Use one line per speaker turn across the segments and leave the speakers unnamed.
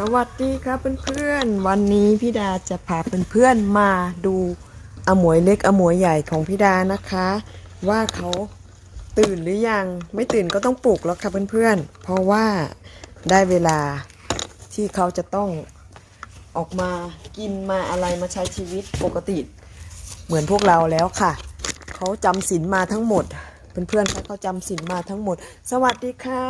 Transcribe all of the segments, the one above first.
สวัสดีครับเพื่อนๆ วันนี้พี่ดาจะพาเพื่อนๆมาดูอมวยเล็กอมวยใหญ่ของพี่ดานะคะ ว่าเขาตื่นหรือยังไม่ตื่นก็ต้องปลุกแล้วค่ะเพื่อนๆ เพราะว่าได้เวลาที่เขาจะต้องออกมากินมาอะไรมาใช้ชีวิตปกติ เหมือนพวกเราแล้วค่ะ เขาจำศีลมาทั้งหมด เพื่อนๆคะเขาจำศีลมาทั้งหมด สวัสดีค่ะ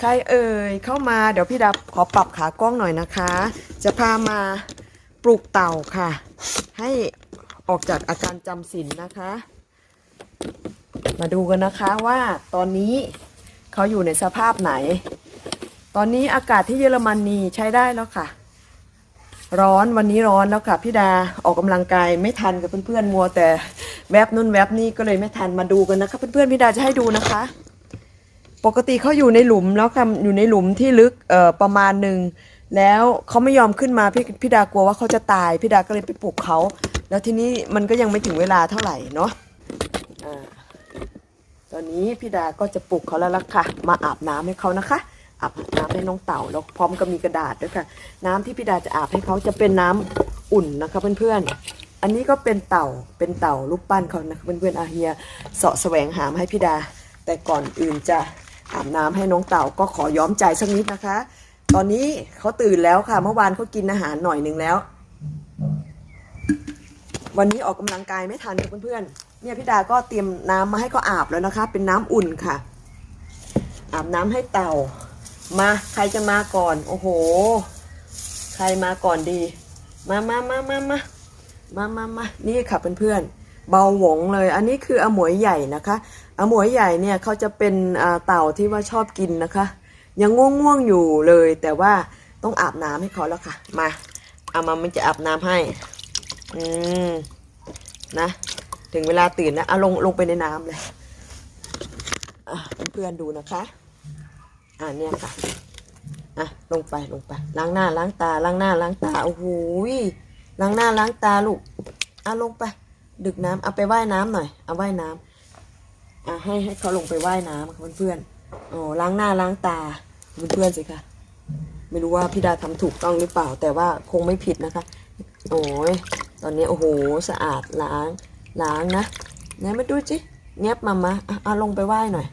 ใครเอ่ยเข้ามาเดี๋ยวพี่ดาขอปรับขากล้องหน่อยนะคะ จะพามาปลูกเต่าค่ะ ให้ออกจากอาการจำศีลนะคะ มาดูกันนะคะว่าตอนนี้เขาอยู่ในสภาพไหน ตอนนี้อากาศที่เยอรมนีใช้ได้แล้วค่ะ ร้อนวันนี้ร้อนแล้วค่ะพี่ดาออกกำลังกายไม่ทันกับเพื่อนๆมัวแต่ แวบนู่นแวบนี่ก็เลยไม่ทันมาดูกันนะคะเพื่อนๆพี่ดาจะให้ดูนะคะ ปกติเขาอยู่ในหลุมแล้วค่ะอยู่ในหลุมที่ลึกเอ่อประมาณหนึ่งแล้วเขาไม่ยอมขึ้นมาพี่พี่ดากลัวว่าเขาจะตายพี่ดาก็เลยไปปลุกเขาแล้วทีนี้มันก็ยังไม่ถึงเวลาเท่าไหร่เนาะอ่าตอนนี้พี่ดาก็จะปลุกเขาแล้วล่ะค่ะ มาอาบน้ำให้เขานะคะอาบน้ำให้น้องเต่าแล้วพร้อมกับมีกระดาษด้วยค่ะ น้ำที่พี่ดาจะอาบให้เขาจะเป็นน้ำอุ่นนะคะเพื่อนๆ อันนี้ก็เป็นเต่าเป็นเต่ารูปปั้นเขานะคะเพื่อนๆอาเฮียเสาะแสวงหามให้พี่ดา แต่ก่อนอื่นจะอาบน้ำให้น้องเต่าก็ขอย้อมใจสักนิดนะคะ ตอนนี้เขาตื่นแล้วค่ะ เมื่อวานเขากินอาหารหน่อยหนึ่งแล้ว วันนี้ออกกำลังกายไม่ทันค่ะเพื่อนๆเนี่ยพี่ดาก็เตรียมน้ำมาให้เขาอาบแล้วนะคะ เป็นน้ำอุ่นค่ะ อาบน้ำให้เต่ามาใครจะมาก่อน โอ้โห ใครมาก่อนดี มามามามามา มามามานี่ค่ะเพื่อนๆ เบาหวงเลย อันนี้คืออมวยใหญ่นะคะอมวยใหญ่เนี่ยเขาจะเป็นเต่าที่ว่าชอบกินนะคะ ยังง่วงๆอยู่เลย แต่ว่าต้องอาบน้ำให้เขาแล้วค่ะ มาเอามามันจะอาบน้ำให้ อืม นะ ถึงเวลาตื่นนะเอาลงลงไปในน้ำเลยอะเพื่อนๆดูนะคะ อ่าเนี่ยค่ะ อะ ลงไปลงไป ล้างหน้าล้างตาล้างหน้าล้างตา โอ้โห ล้างหน้าล้างตาลูกเอะลงไป ดึกน้ำเอาไปว่ายน้ำหน่อย เอาว่ายน้ำอะให้ให้เขาลงไปว่ายน้ำค่ะเพื่อนๆโอ้ล้างหน้าล้างตาเพื่อนๆสิคะไม่รู้ว่าพี่ดาทำถูกต้องหรือเปล่า แต่ว่าคงไม่ผิดนะคะ โอ้ยตอนนี้โอ้โหสะอาดล้างล้างนะไหนมาดูจิแงบมามาอะเอาลงไปว่ายหน่อย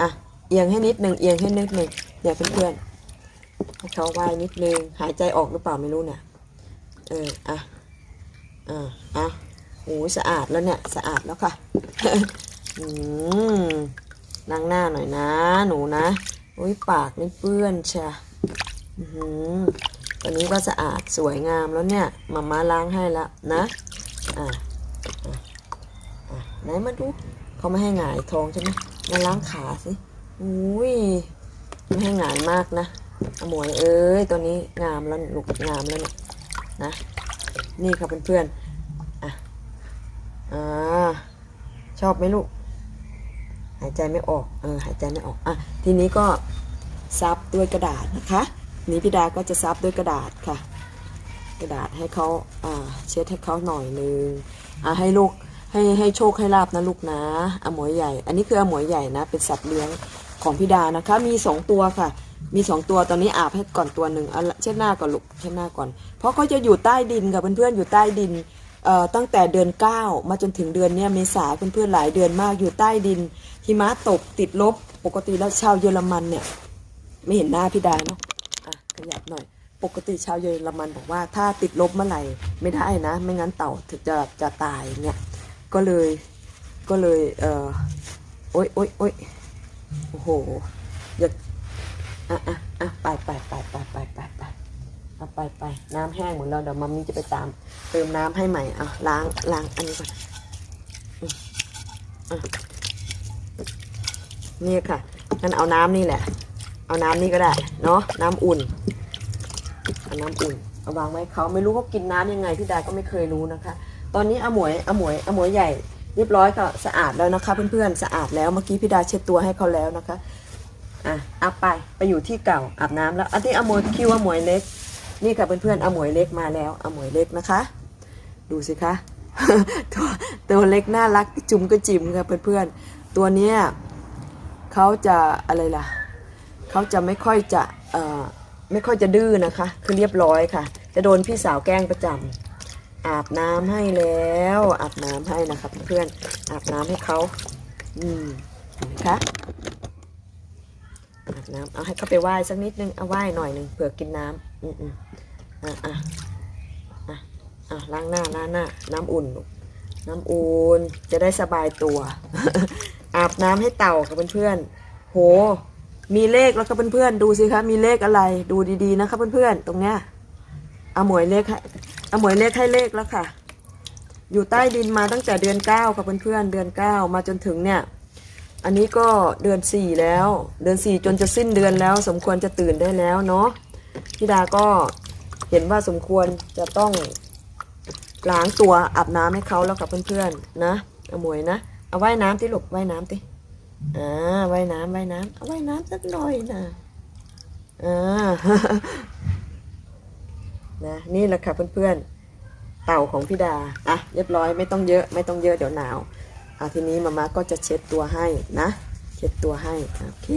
อะเอียงให้นิดหนึ่งเอียงให้นิดหนึ่งเนี่ยเพื่อนๆให้เขาว่ายนิดนึงหายใจออกหรือเปล่าไม่รู้เนี่ย เอออะอะอะโอ้ยสะอาดแล้วเนี่ย สะอาดแล้วค่ะ อืมล้างหน้าหน่อยนะ หนูนะโอ้ยปากนี่เปื้อนชะอือหือตอนนี้ก็สะอาดสวยงามแล้วเนี่ยมาม่าล้างให้แล้วนะอะอะอะไหนมาดูเขาไม่ให้หงายท้องใช่ไหมมาล้างขาสิอุ้ยไม่ให้หงายมากนะอมวยเอ้ยตัวนี้งามแล้วลูกงามแล้วเนี่ย นะ นี่ค่ะเพื่อนๆอะอ่าชอบไหมลูก หายใจไม่ออก เออ หายใจไม่ออก อะ ทีนี้ก็ซับด้วยกระดาษนะคะ นี้พี่ดาก็จะซับด้วยกระดาษค่ะ กระดาษให้เขาอ่า เช็ดให้เขาหน่อยนึง อะให้ลูก ให้ให้โชคให้ลาบนะลูกนะอมวยใหญ่ อันนี้คืออมวยใหญ่นะ เป็นสัตว์เลี้ยงของพี่ดานะคะ มีสองตัวค่ะ มีสองตัวตอนนี้อาบให้ก่อนตัวหนึ่งเอาเช็ดหน้าก่อนลูกเช็ดหน้าก่อน เพราะเขาจะอยู่ใต้ดินกับเพื่อนๆอยู่ใต้ดินเอ่อตั้งแต่เดือนเก้ามาจนถึงเดือนเนี้ยเมษาเพื่อนๆหลายเดือนมากอยู่ใต้ดินหิมะตกติดลบปกติแล้วชาวเยอรมันเนี่ย ไม่เห็นหน้าพี่ดาเนาะอะขยับหน่อย ปกติชาวเยอรมันบอกว่าถ้าติดลบเมื่อไหร่ไม่ได้นะ ไม่งั้นเต่าถึงจะจะตายเนี่ยก็เลยก็เลยเออโอ๊ยโอ๊ยโอ๊ยโอ้โหอย่า อะอะอะไปไปไปไปไปไปไปเอาไปไปน้ำแห้งหมดแล้วเดี๋ยวมัมมี่จะไปตาม เติมน้ำให้ใหม่อะล้างล้างอันนี้ก่อนนี่ค่ะงั้นเอาน้ำนี่แหละ เอาน้ำนี่ก็ได้ เนาะน้ำอุ่นเอาน้ำอุ่นเอาวางไว้เขาไม่รู้เขากินน้ำยังไงพี่ดาก็ไม่เคยรู้นะคะ ตอนนี้อาหมวยอาหมวยอาหมวยใหญ่ เรียบร้อยก็สะอาดแล้วนะคะ เพื่อนๆสะอาดแล้วเมื่อกี้พี่ดาเช็ดตัวให้เขาแล้วนะคะ อะเอาไปไปอยู่ที่เก่าอาบน้ำแล้ว อันที่อมวยคิวอมวยเล็ก นี่ค่ะเพื่อนๆอมวยเล็กมาแล้วอมวยเล็กนะคะ ดูสิคะตัวตัวเล็กน่ารักจุ่มก็จิ๋มค่ะเพื่อนๆตัวเนี้ยเขาจะอะไรล่ะเขาจะไม่ค่อยจะเอ่อไม่ค่อยจะดื้อนะคะ คือเรียบร้อยค่ะ จะโดนพี่สาวแกล้งประจำอาบน้ำให้แล้วอาบน้ำให้นะคะเพื่อนอาบน้ำให้เขาอืมนไหมคะ อาบน้ำเอาให้เขาไปไหว้สักนิดนึงเอาไหว้หน่อยหนึ่งเผื่อกินน้ำอืมอืมอะอะอะอะล้างหน้าล้างหน้า น้ำอุ่นลูกน้ำอุ่นจะได้สบายตัว อาบน้ำให้เต่ากับเพื่อนๆโห มีเลขแล้วครับเพื่อนๆดูสิคะมีเลขอะไรดูดีๆนะครับเพื่อนๆตรงเนี้ยเอาหมวยเลขให้เอาหมวยเลขให้เลขแล้วค่ะ อยู่ใต้ดินมาตั้งแต่เดือนเก้าครับเพื่อนๆเดือนเก้ามาจนถึงเนี่ย อันนี้ก็เดือนสี่แล้ว เดือนสี่จนจะสิ้นเดือนแล้ว สมควรจะตื่นได้แล้วเนาะพี่ดาก็เห็นว่าสมควรจะต้องล้างตัวอาบน้ำให้เขาแล้วกับเพื่อนๆนะเอาหมวยนะเอาว่ายน้ำที่หลบว่ายน้ำที่อ่าว่ายน้ำว่ายน้ำเอาว่ายน้ำสักหน่อยนะอ่านะนี่แหละค่ะเพื่อนๆเต่าของพี่ดาอะเรียบร้อยไม่ต้องเยอะไม่ต้องเยอะเดี๋ยวหนาว อะทีนี้มาม่าก็จะเช็ดตัวให้นะ เช็ดตัวให้โอเค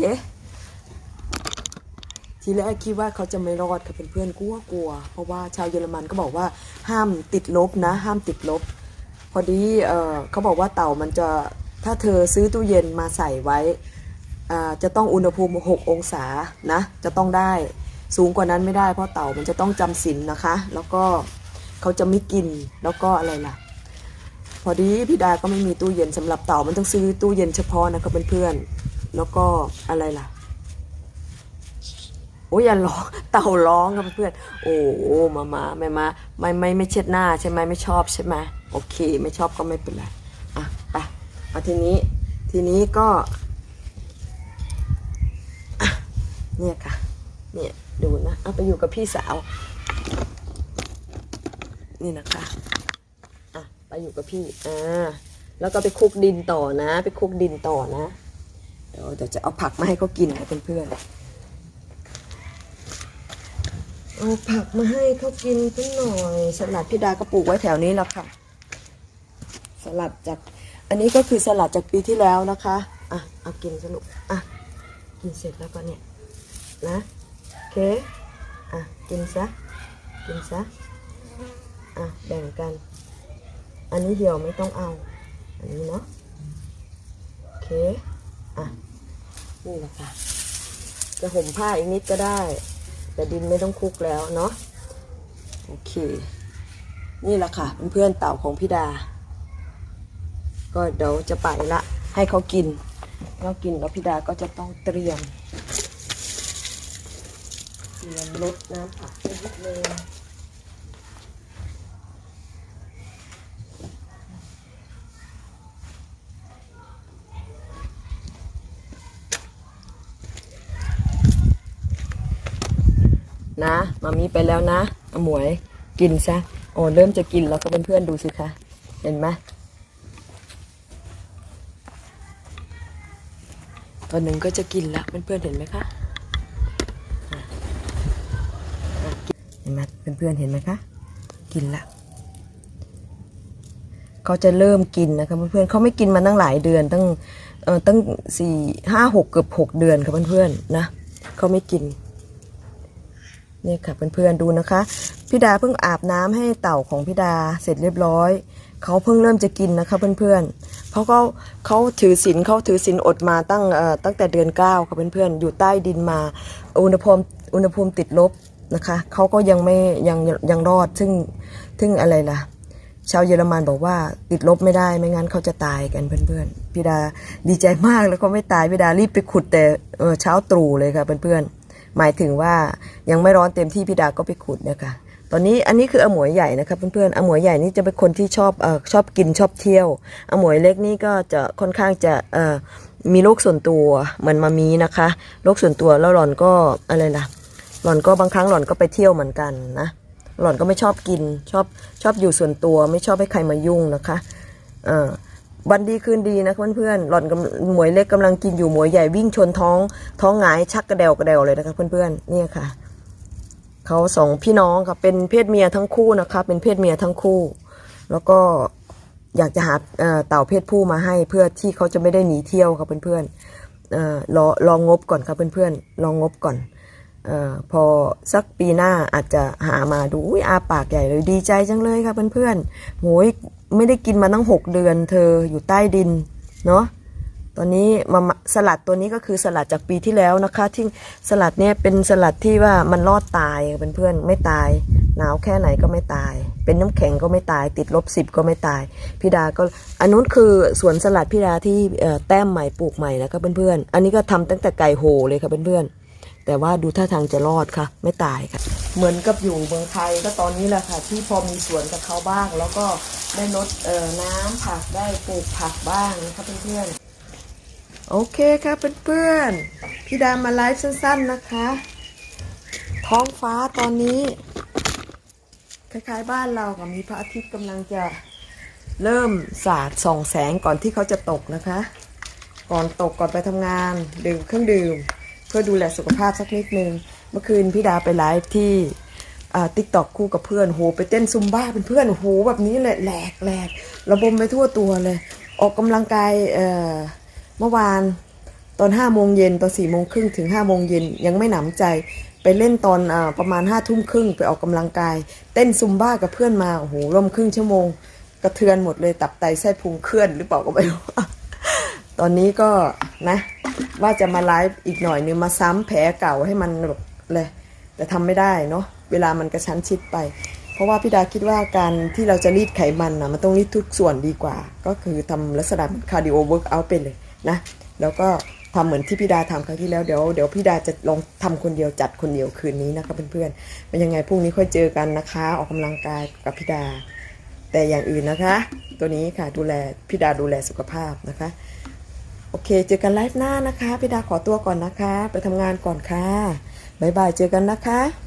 ทีแรกคิดว่าเขาจะไม่รอดค่ะเพื่อนๆกลัวกลัว เพราะว่าชาวเยอรมันก็บอกว่าห้ามติดลบนะ ห้ามติดลบ พอดีเออเขาบอกว่าเต่ามันจะถ้าเธอซื้อตู้เย็นมาใส่ไว้อ่าจะต้องอุณหภูมิ 6 องศานะ จะต้องได้สูงกว่านั้นไม่ได้เพราะเต่ามันจะต้องจำศีลนนะคะ แล้วก็เขาจะไม่กินแล้วก็อะไรล่ะ พอดีพี่ดาก็ไม่มีตู้เย็นสำหรับเต่ามันต้องซื้อตู้เย็นเฉพาะนะครับเพื่อนๆแล้วก็อะไรล่ะโอ้ยอย่าร้องเต่าร้องครับเพื่อนโอ้โอมามาไม่มาไม่ไม่ไม่เช็ดหน้าใช่ไหมไม่ชอบใช่ไหมโอเค ไม่ชอบก็ไม่เป็นไรอะไปมาทีนี้ทีนี้ก็เนี่ยค่ะเนี่ยดูนะเอาไปอยู่กับพี่สาว นี่นะคะ ไปอยู่กับพี่อ่าแล้วก็ไปคุกดินต่อนะ ไปคุกดินต่อนะเดี๋ยวเดี๋ยวจะเอาผักมาให้เขากินค่ะเพื่อนๆเอาผักมาให้เขากินสักหน่อยสลัดพี่ดาก็ปลูกไว้แถวนี้แล้วค่ะ สลัดจากอันนี้ก็คือสลัดจากปีที่แล้วนะคะอะเอากินสนุกอะกินเสร็จแล้วก็เนี่ยนะโอเคอะกินซะกินซะอะแบ่งกัน อันนี้เหี่ยวไม่ต้องเอา อันนี้เนาะโอเค อะ นี่แหละค่ะ จะห่มผ้าอีกนิดก็ได้ แต่ดินไม่ต้องคลุกแล้วเนาะโอเค นี่แหละค่ะเพื่อนๆเต่าของพี่ดา ก็เดี๋ยวจะไปละ ให้เขากินเขากินแล้วพี่ดาก็จะต้องเตรียมเตรียมรดน้ำผักนิดนึงนะ มามีไปแล้วนะอาหมวยกินซะโอ้เริ่มจะกินแล้วก็เป็นเพื่อนดูสิคะเห็นไหมตัวหนึ่งก็จะกินละเพื่อนๆเห็นไหมคะเห็นไหมเพื่อนๆเห็นไหมคะกินละเขาจะเริ่มกินนะคะเพื่อนๆเขาไม่กินมาตั้งหลายเดือนตั้งเอ่อตั้งสี่ห้าหกเกือบหกเดือนค่ะเพื่อนๆนะเขาไม่กิน นี่ค่ะเพื่อนๆดูนะคะพี่ดาเพิ่งอาบน้ำให้เต่าของพี่ดาเสร็จเรียบร้อยเขาเพิ่งเริ่มจะกินนะคะเพื่อนๆเพราะเขาเขาถือศีลเขาถือศีลอดมาตั้งเอ่อตั้งแต่เดือนเก้าค่ะเพื่อนๆอยู่ใต้ดินมา อุณหภูมิอุณหภูมิติดลบนะคะเขาก็ยังไม่ยังยังรอดซึ่งซึ่งอะไรล่ะชาวเยอรมันบอกว่าติดลบไม่ได้ไม่งั้นเขาจะตายกันเพื่อนๆพี่ดาดีใจมากแล้วก็ไม่ตายพี่ดารีบไปขุดแต่เช้าตรู่เลยค่ะเพื่อนๆ หมายถึงว่ายังไม่ร้อนเต็มที่พี่ดาก็ไปขุดนะคะตอนนี้อันนี้คืออมวยใหญ่นะครับเพื่อนๆอมวยใหญ่นี่จะเป็นคนที่ชอบเออชอบกินชอบเที่ยวอมวยเล็กนี่ก็จะค่อนข้างจะเออมีโรคส่วนตัวเหมือนมามีนะคะโรคส่วนตัวแล้วหล่อนก็อะไรล่ะหล่อนก็บางครั้งหล่อนก็ไปเที่ยวเหมือนกันนะหล่อนก็ไม่ชอบกินชอบชอบอยู่ส่วนตัวไม่ชอบให้ใครมายุ่งนะคะเอ่อ วันดีคืนดีนะเพื่อนๆ หล่อนกำหมวยเล็กกำลังกินอยู่หมวยใหญ่วิ่งชนท้อง ท้องหงายชักกระเดวกระเดวเลยนะคะเพื่อนๆ เนี่ยค่ะ เขาสองพี่น้องค่ะเป็นเพศเมียทั้งคู่นะคะ เป็นเพศเมียทั้งคู่ แล้วก็อยากจะหาเต่าเพศผู้มาให้เพื่อที่เขาจะไม่ได้หนีเที่ยวค่ะเพื่อนๆเอ่อรอรองบก่อนครับเพื่อนๆรองงบก่อนเอ่อพอสักปีหน้าอาจจะหามาดูอุ้ยอาปากใหญ่เลยดีใจจังเลยค่ะเพื่อนๆโหย ไม่ได้กินมาตั้งหกเดือน เธออยู่ใต้ดินเนาะตอนนี้มาสลัดตัวนี้ก็คือสลัดจากปีที่แล้วนะคะ ที่สลัดเนี่ยเป็นสลัดที่ว่ามันรอดตายเพื่อนๆไม่ตาย หนาวแค่ไหนก็ไม่ตาย เป็นน้ำแข็งก็ไม่ตาย ติดลบสิบก็ไม่ตายพี่ดาก็อันนู้นคือสวนสลัดพี่ดาที่แต้มใหม่ปลูกใหม่นะคะเพื่อนๆอันนี้ก็ทำตั้งแต่ไก่โหเลยค่ะเพื่อนๆ แต่ว่าดูท่าทางจะรอดค่ะ ไม่ตายค่ะ เหมือนกับอยู่เมืองไทยก็ตอนนี้แหละค่ะ ที่พอมีสวนกับเขาบ้าง แล้วก็ได้ลดเอ่อน้ำผักได้ปลูกผักบ้างนะคะเพื่อนๆโอเคค่ะเพื่อนๆพี่ดามาไลฟ์สั้นๆนะคะ ท้องฟ้าตอนนี้ คล้ายๆบ้านเราค่ะมีพระอาทิตย์กำลังจะเริ่มสาดส่องแสงก่อนที่เขาจะตกนะคะ ก่อนตกก่อนไปทำงานดื่มเครื่องดื่ม เพื่อดูแลสุขภาพสักนิดนึง เมื่อคืนพี่ดาไปไลฟ์ที่ติ๊กตอกคู่กับเพื่อนโหไปเต้นซุมบ้าเป็นเพื่อนโหแบบนี้เลยแหลกแหลกระบมไปทั่วตัวเลย ออกกำลังกายเเมื่อวานตอนห้าโมงเย็นตอนสี่โมงครึ่งถึงห้าโมงเย็นยังไม่หนำใจไปเล่นตอนอประมาณห้าทุ่มครึ่งไปออกกำลังกาย เต้นซุมบ้ากับเพื่อนมาโอ้โหร่วมครึ่งชั่วโมง กระเทือนหมดเลยตับไตไส้พุงเคลื่อนหรือเปล่าก็ไม่รู้ ตอนนี้ก็นะ ว่าจะมาไลฟ์อีกหน่อยนึงมาซ้ำแผลเก่าให้มันแบบเลยแต่ทำไม่ได้เนาะเวลามันกระชั้นชิดไป เพราะว่าพี่ดาคิดว่าการที่เราจะรีดไขมันนะมันต้องรีดทุกส่วนดีกว่า ก็คือทำลักษณะคาร์ดิโอเวิร์กเอาไปเลยนะ แล้วก็ทำเหมือนที่พี่ดาทำครั้งที่แล้วเดี๋ยวเดี๋ยวพี่ดาจะลองทำคนเดียวจัดคนเดียวคืนนี้นะคะเพื่อนๆเป็นยังไงพรุ่งนี้ค่อยเจอกันนะคะ ออกกำลังกายกับพี่ดา แต่อย่างอื่นนะคะ ตัวนี้ค่ะดูแลพี่ดาดูแลสุขภาพนะคะ โอเค เจอกันไลฟ์หน้านะคะ พี่ดาขอตัวก่อนนะคะ ไปทำงานก่อนค่ะ บ๊ายบาย เจอกันนะคะ